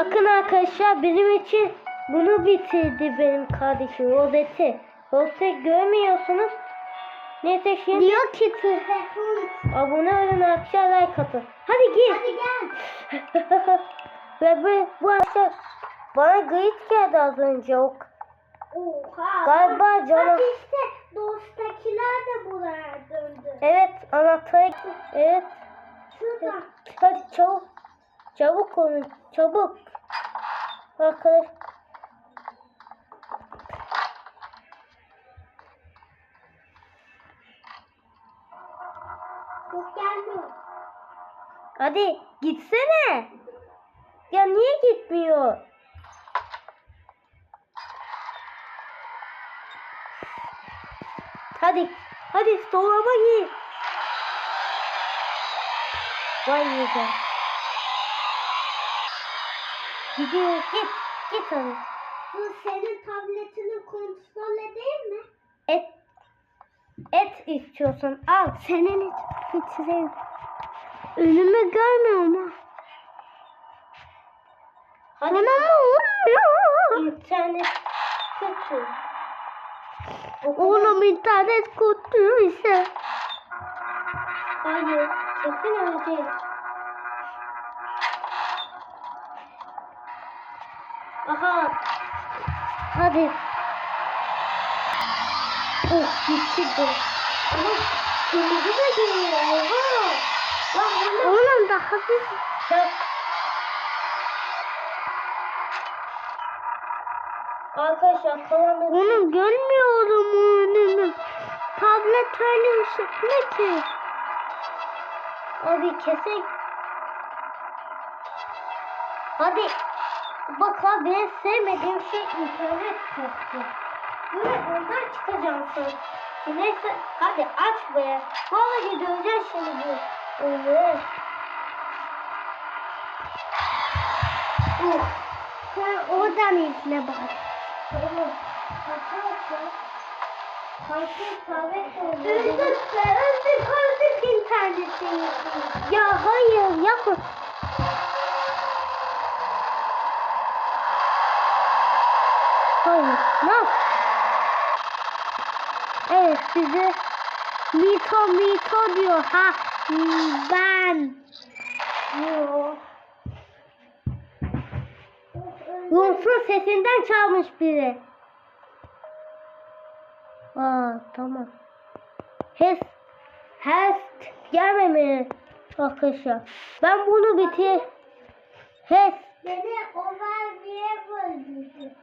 Bakın arkadaşlar benim için bunu bitirdi benim kardeşim Rozeti. Rozeti görmüyorsunuz. Neyse şimdi Diyor ki abone olun arkadaşlar like atın. Hadi gir. Hadi gel. Ve bu, bu arkadaşlar bana gıyıt geldi az önce. O, Oha. Galiba canım- Bak işte dostakiler de buraya döndü. evet anahtarı evet. Şurada. Hadi çabuk. Çabuk olun. Çabuk. Arkadaş. Hadi gitsene. Ya niye gitmiyor? Hadi. Hadi dolaba gir. Vay güzel. Gidiyor. Git. Git hadi. Bu senin tabletini kontrol edeyim mi? Et. Et istiyorsun. Al. Senin hiç bitireyim. Önümü görmüyorum ha. Hadi. Bana mı olmuyor? İnternet kötü. Oğlum internet kötü ise. Hayır. Kesin öyle. Aha. Hadi. Oh bu. Ama kırmızı da geliyor. Oha. Lan bunu. Oğlum daha bir... Ya. Arkadaşlar kalanları Oğlum görmüyorum önümü. Tablet öyle ışıklı ki. Abi kesin. Hadi. Bak benim sevmediğim şey internet kastı. Böyle oradan çıkacağım sonra. Neyse hadi aç be. Vallahi döveceğiz şimdi bu. Öyle. Oh. Sen oradan izle bak. Tablet Öldük be öldük öldük internetini. Ya hayır yapma. Ne yap? Evet size Mito Mito diyor ha ben. Yok. Rumsun sesinden çalmış biri. Aa tamam. Hes Hest gelmemeli arkadaşlar. Ben bunu bitir. Hes